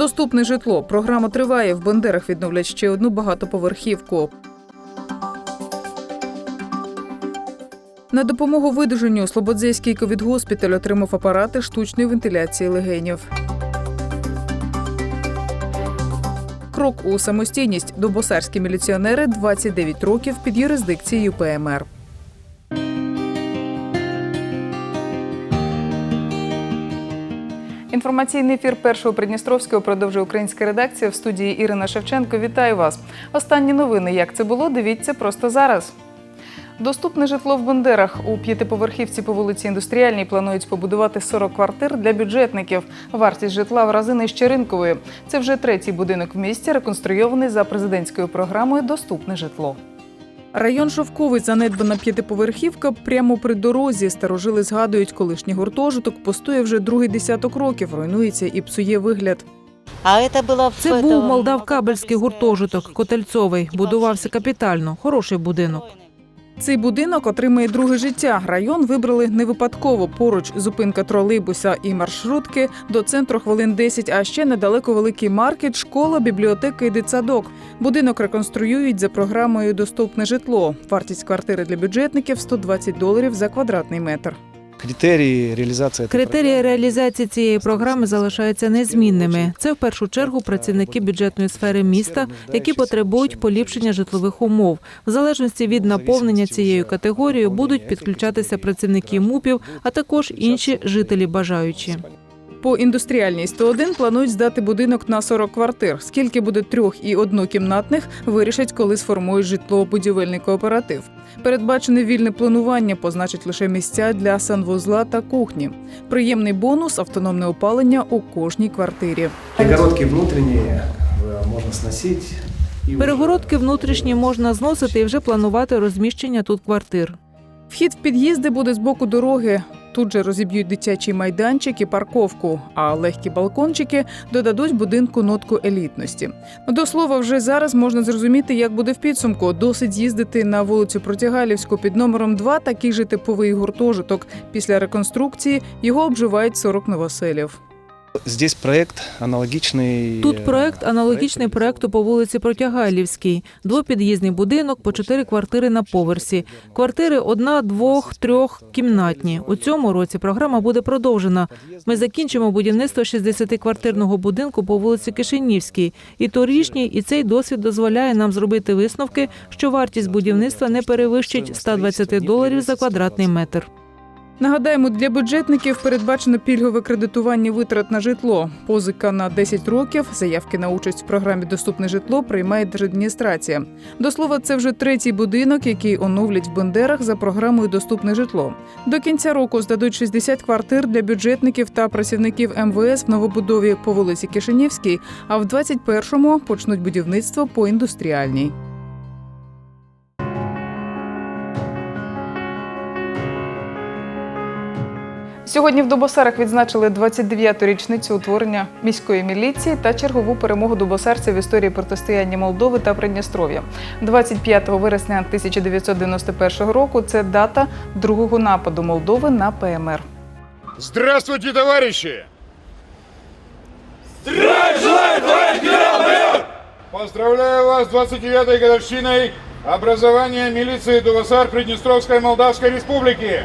Доступне житло. Програма триває. В Бандерах відновлять ще одну багатоповерхівку. На допомогу видуженню Слободзейський ковідгоспіталь отримав апарати штучної вентиляції легенів. Крок у самостійність. Добосарські міліціонери 29 років під юрисдикцією ПМР. Інформаційний ефір першого Придністровського продовжує українська редакція в студії Ірина Шевченко. Вітаю вас. Останні новини. Як це було? Дивіться просто зараз. Доступне житло в Бандерах у п'ятиповерхівці по вулиці Індустріальній планують побудувати 40 квартир для бюджетників. Вартість житла в рази нижче ринкової. Це вже третій будинок в місті, реконструйований за президентською програмою Доступне житло. Район Шовковий занедбана п'ятиповерхівка прямо при дорозі. Старожили згадують, колишній гуртожиток постує вже другий десяток років, руйнується і псує вигляд. А це була в Це був молдавкабельський гуртожиток, Котельцовий. Будувався капітально, хороший будинок. Цей будинок отримає друге життя. Район вибрали не випадково. Поруч зупинка тролейбуса і маршрутки до центру хвилин 10, а ще недалеко великий маркет, школа, бібліотека і дитсадок. Будинок реконструюють за програмою Доступне житло. Вартість квартири для бюджетників 120 доларів за квадратний метр. Критерії реалізації Критерії реалізації цієї програми залишаються незмінними. Це в першу чергу працівники бюджетної сфери міста, які потребують поліпшення житлових умов. В залежності від наповнення цією категорією будуть підключатися працівники МУПів, а також інші жителі бажаючі. По індустріальній 101 планують здати будинок на 40 квартир. Скільки буде трьох і однокімнатних, вирішать, коли сформують житлово-будівельний кооператив. Передбачене вільне планування позначить лише місця для санвузла та кухні. Приємний бонус автономне опалення у кожній квартирі. Перегородки внутрішні е, можна сносити. Перегородки внутрішні можна зносити і вже планувати розміщення тут квартир. Вхід в під'їзди буде з боку дороги. Тут же розіб'ють дитячий майданчик і парковку, а легкі балкончики додадуть будинку нотку елітності. До слова, вже зараз можна зрозуміти, як буде в підсумку. Досить їздити на вулицю Протягалівську під номером 2 такий же типовий гуртожиток. Після реконструкції його обживають 40 новоселів. Здесь проект аналогічний. Тут е, проект аналогічний проекту по вулиці Протягайлівській. Двопід'їзний будинок по чотири квартири на поверсі. Квартири одна, двох, трьох кімнатні. У цьому році програма буде продовжена. Ми закінчимо будівництво 60-квартирного будинку по вулиці Кишинівській. І торішній, і цей досвід дозволяє нам зробити висновки, що вартість будівництва не перевищить 120 доларів за квадратний метр. Нагадаємо, для бюджетників передбачено пільгове кредитування витрат на житло. Позика на 10 років. Заявки на участь в програмі Доступне житло приймає держадміністрація. До слова, це вже третій будинок, який оновлять в Бендерах за програмою Доступне житло. До кінця року здадуть 60 квартир для бюджетників та працівників МВС в новобудові по вулиці Кишинівській. А в 21-му почнуть будівництво по індустріальній. Сьогодні в Дубосарах відзначили 29-ту річницю утворення міської міліції та чергову перемогу дубосарців в історії протистояння Молдови та Придністров'я. 25 вересня 1991 року це дата другого нападу Молдови на ПМР. Здравствуйте, товарищи! Поздравляю вас с 29-й годовщиной образования милиции Дувасар Приднестровской Молдавской Республики!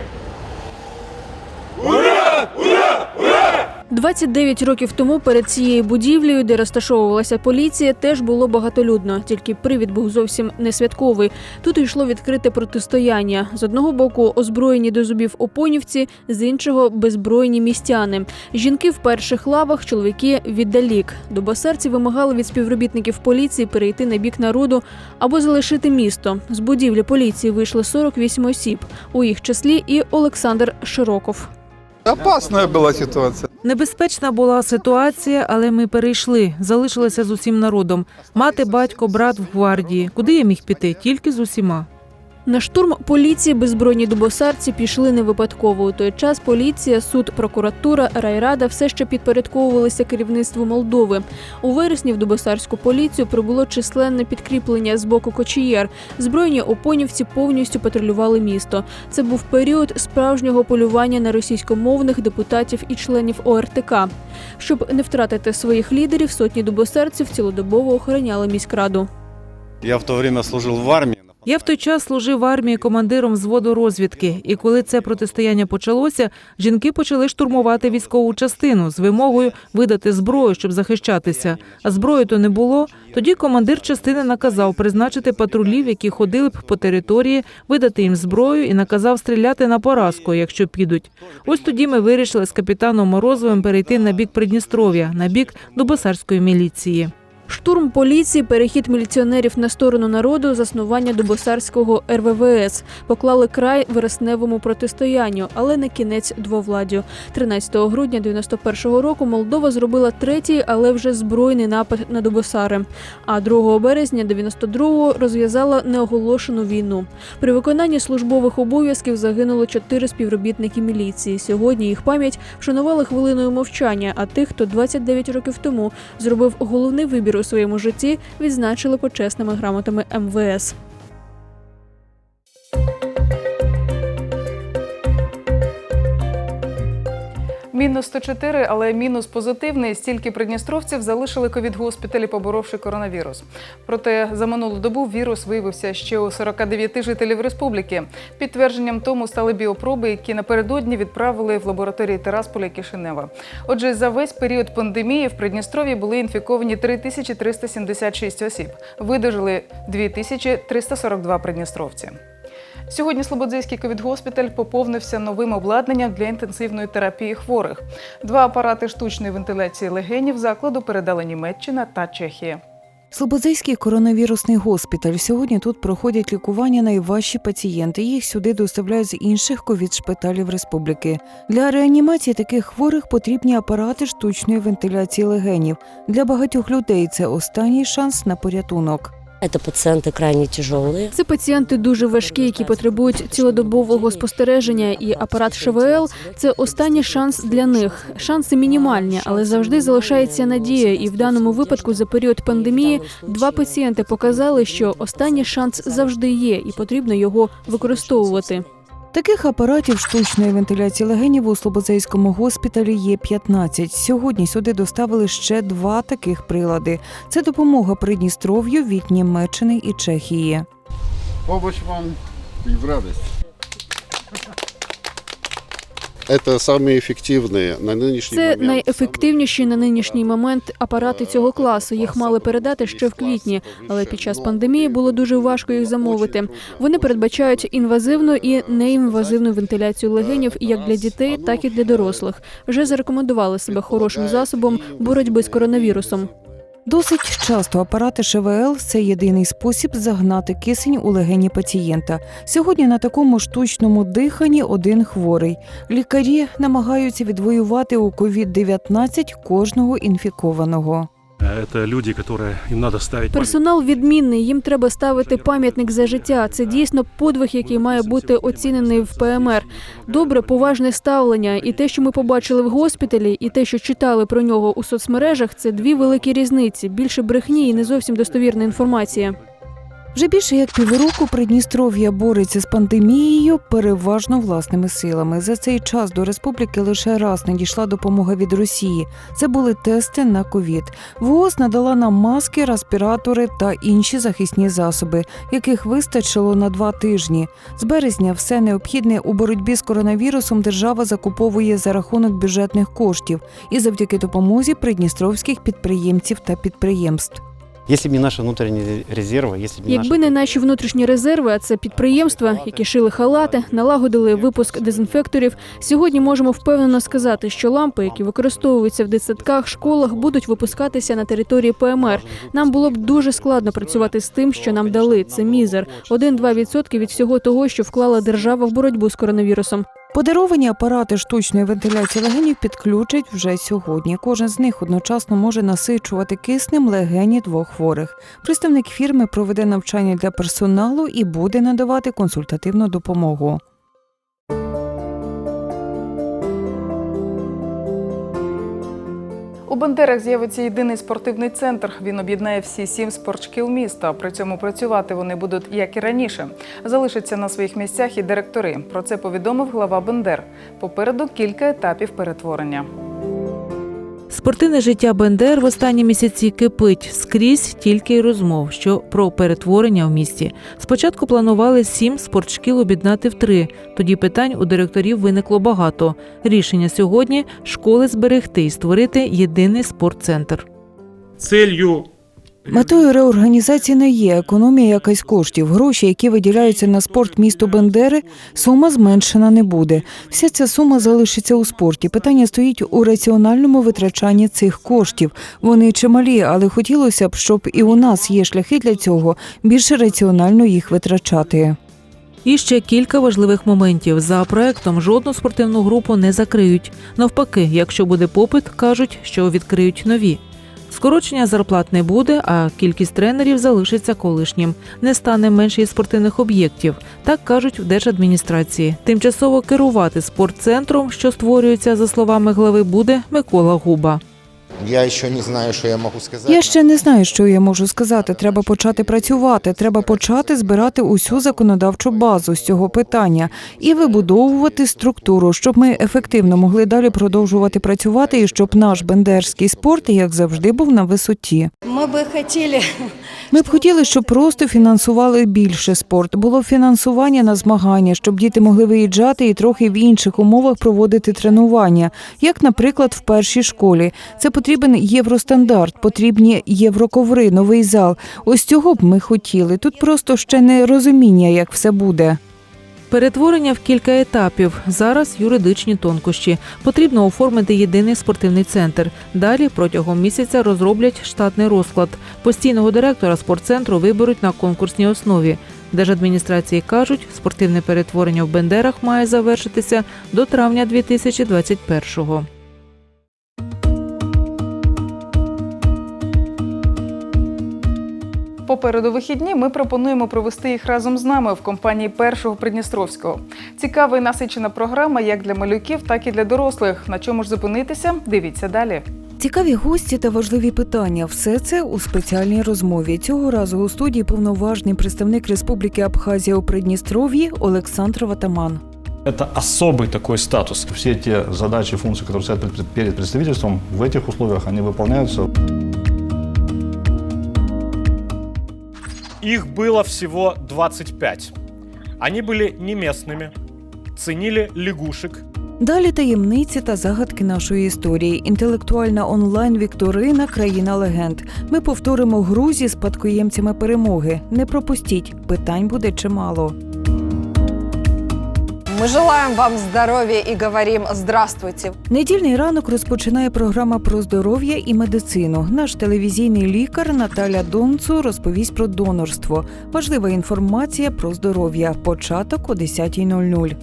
29 років тому перед цією будівлею, де розташовувалася поліція, теж було багатолюдно. Тільки привід був зовсім не святковий. Тут йшло відкрите протистояння. З одного боку озброєні до зубів опонівці, з іншого беззбройні містяни. Жінки в перших лавах, чоловіки віддалік. Дубосарці вимагали від співробітників поліції перейти на бік народу або залишити місто. З будівлі поліції вийшли 48 осіб. У їх числі і Олександр Широков. Опасная була ситуація. Небезпечна була ситуація, але ми перейшли. Залишилися з усім народом. Мати, батько, брат в гвардії. Куди я міг піти? Тільки з усіма. На штурм поліції беззбройні дубосарці пішли не випадково. У той час поліція, суд, прокуратура, райрада все ще підпорядковувалися керівництву Молдови. У вересні в дубосарську поліцію прибуло численне підкріплення з боку кочієр. Збройні опонівці повністю патрулювали місто. Це був період справжнього полювання на російськомовних депутатів і членів ОРТК. Щоб не втратити своїх лідерів, сотні дубосарців цілодобово охороняли міськраду. Я в то время служил в армии. Я в той час служив в армії командиром взводу розвідки, і коли це протистояння почалося, жінки почали штурмувати військову частину з вимогою видати зброю, щоб захищатися. А зброї то не було. Тоді командир частини наказав призначити патрулів, які ходили б по території, видати їм зброю і наказав стріляти на поразку, якщо підуть. Ось тоді ми вирішили з капітаном Морозовим перейти на бік Придністров'я, на бік Дубосарської міліції. Штурм поліції, перехід міліціонерів на сторону народу, заснування Дубосарського РВВС поклали край вересневому протистоянню, але не кінець двовладдю. 13 грудня 91-го року Молдова зробила третій, але вже збройний напад на Дубосари. А 2 березня 92-го розв'язала неоголошену війну. При виконанні службових обов'язків загинуло чотири співробітники міліції. Сьогодні їх пам'ять вшанували хвилиною мовчання. А тих, хто 29 років тому зробив головний вибір у своєму житті, відзначили почесними грамотами МВС. Мінус 104, але мінус позитивний. Стільки придністровців залишили ковід-госпіталі, поборовши коронавірус. Проте за минулу добу вірус виявився ще у 49 жителів республіки. Підтвердженням тому стали біопроби, які напередодні відправили в лабораторії Терасполя Кишинева. Отже, за весь період пандемії в Придністров'ї були інфіковані 3376 осіб. Видужили 2342 придністровці. Сьогодні Слободзейський ковід-госпіталь поповнився новим обладнанням для інтенсивної терапії хворих. Два апарати штучної вентиляції легенів закладу передали Німеччина та Чехія. Слободзейський коронавірусний госпіталь. Сьогодні тут проходять лікування найважчі пацієнти. Їх сюди доставляють з інших ковід-шпиталів республіки. Для реанімації таких хворих потрібні апарати штучної вентиляції легенів. Для багатьох людей це останній шанс на порятунок. Это пациенты крайне тяжелые. Це пацієнти дуже важкі, які потребують цілодобового спостереження, і апарат ШВЛ це останній шанс для них. Шанси мінімальні, але завжди залишається надія. І в даному випадку за період пандемії два пацієнти показали, що останній шанс завжди є, і потрібно його використовувати. Таких апаратів штучної вентиляції легенів у Слободзейському госпіталі є 15. Сьогодні сюди доставили ще два таких прилади. Це допомога Придністров'ю від Німеччини і Чехії. Побач вам і в радость. Це найефективніші на нинішній момент апарати цього класу. Їх мали передати ще в квітні, але під час пандемії було дуже важко їх замовити. Вони передбачають інвазивну і неінвазивну вентиляцію легенів як для дітей, так і для дорослих. Вже зарекомендували себе хорошим засобом боротьби з коронавірусом. Досить часто апарати ШВЛ це єдиний спосіб загнати кисень у легені пацієнта. Сьогодні на такому штучному диханні один хворий. Лікарі намагаються відвоювати у COVID-19 кожного інфікованого. Это люди, которые им надо ставить Персонал відмінний. Їм треба ставити пам'ятник за життя. Це дійсно подвиг, який має бути оцінений в ПМР. Добре, поважне ставлення. І те, що ми побачили в госпіталі, і те, що читали про нього у соцмережах, це дві великі різниці. Більше брехні і не зовсім достовірна інформація. Вже більше як півроку Придністров'я бореться з пандемією переважно власними силами. За цей час до республіки лише раз надійшла допомога від Росії. Це були тести на ковід. ВООЗ надала нам маски, респіратори та інші захисні засоби, яких вистачило на два тижні. З березня все необхідне у боротьбі з коронавірусом держава закуповує за рахунок бюджетних коштів і завдяки допомозі придністровських підприємців та підприємств. Если бы не наши внутренние резервы, если бы не Якби не наші внутрішні резерви, а це підприємства, які шили халати, налагодили випуск дезінфекторів. Сьогодні можемо впевнено сказати, що лампи, які використовуються в дитсадках, школах, будуть випускатися на території ПМР. Нам було б дуже складно працювати з тим, що нам дали. Це мізер. 1-2% від всього того, що вклала держава в боротьбу з коронавірусом. Подаровані апарати штучної вентиляції легенів підключать вже сьогодні. Кожен з них одночасно може насичувати киснем легені двох хворих. Представник фірми проведе навчання для персоналу і буде надавати консультативну допомогу. У Бандерах з'явиться єдиний спортивний центр. Він об'єднає всі сім спортшкіл міста. При цьому працювати вони будуть як і раніше. Залишаться на своїх місцях і директори. Про це повідомив глава Бендер. Попереду кілька етапів перетворення. Спортивне життя Бендер в останні місяці кипить скрізь тільки й розмов, що про перетворення в місті. Спочатку планували сім спортшкіл об'єднати в три. Тоді питань у директорів виникло багато. Рішення сьогодні школи зберегти і створити єдиний спортцентр. Целью Метою реорганізації не є економія якась коштів. Гроші, які виділяються на спорт місту Бендери, сума зменшена не буде. Вся ця сума залишиться у спорті. Питання стоїть у раціональному витрачанні цих коштів. Вони чималі, але хотілося б, щоб і у нас є шляхи для цього більше раціонально їх витрачати. І ще кілька важливих моментів. За проектом жодну спортивну групу не закриють. Навпаки, якщо буде попит, кажуть, що відкриють нові. Скорочення зарплат не буде, а кількість тренерів залишиться колишнім. Не стане менше і спортивних об'єктів. Так кажуть в держадміністрації. Тимчасово керувати спортцентром, що створюється за словами глави, буде Микола Губа. Я ще не знаю, що я можу сказати. Я ще не знаю, що я можу сказати. Треба почати працювати. Треба почати збирати усю законодавчу базу з цього питання і вибудовувати структуру, щоб ми ефективно могли далі продовжувати працювати, і щоб наш бендерський спорт, як завжди, був на висоті. Ми би хотіли Ми б хотіли, щоб просто фінансували більше спорт. Було фінансування на змагання, щоб діти могли виїжджати і трохи в інших умовах проводити тренування, як, наприклад, в першій школі. Це потрібен євростандарт, потрібні євроковри, новий зал. Ось цього б ми хотіли. Тут просто ще не розуміння, як все буде. Перетворення в кілька етапів. Зараз юридичні тонкощі. Потрібно оформити єдиний спортивний центр. Далі протягом місяця розроблять штатний розклад. Постійного директора спортцентру виберуть на конкурсній основі. Держадміністрації кажуть, спортивне перетворення в Бендерах має завершитися до травня 2021-го. Попереду вихідні ми пропонуємо провести їх разом з нами в компанії першого Придністровського. Цікава і насичена програма як для малюків, так і для дорослих. На чому ж зупинитися? Дивіться далі. Цікаві гості та важливі питання. Все це у спеціальній розмові. Цього разу у студії повноважний представник Республіки Абхазія у Придністров'ї Олександр Ватаман. Это особый такой статус. Все те задачи и функции, которые стоят пред- перед представительством, в этих условиях они выполняются. Их было всего 25. Они были не местными, ценили лягушек, Далі таємниці та загадки нашої історії. Інтелектуальна онлайн Вікторина Країна легенд. Ми повторимо гру зі спадкоємцями перемоги. Не пропустіть, питань буде чимало. Ми желаємо вам здоров'я і говорим здравствуйте. Недільний ранок розпочинає програма про здоров'я і медицину. Наш телевізійний лікар Наталя Донцу розповість про донорство. Важлива інформація про здоров'я. Початок о 10.00.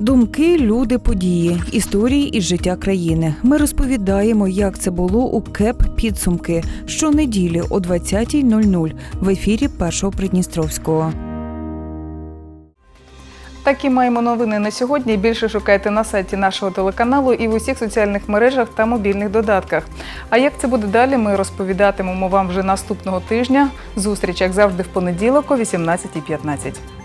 Думки, люди, події, історії із життя країни. Ми розповідаємо, як це було у КЕП підсумки щонеділі о 20.00 в ефірі Першого Придністровського. Такі маємо новини на сьогодні. Більше шукайте на сайті нашого телеканалу і в усіх соціальних мережах та мобільних додатках. А як це буде далі, ми розповідатимемо вам вже наступного тижня. Зустріч, як завжди, в понеділок о 18.15.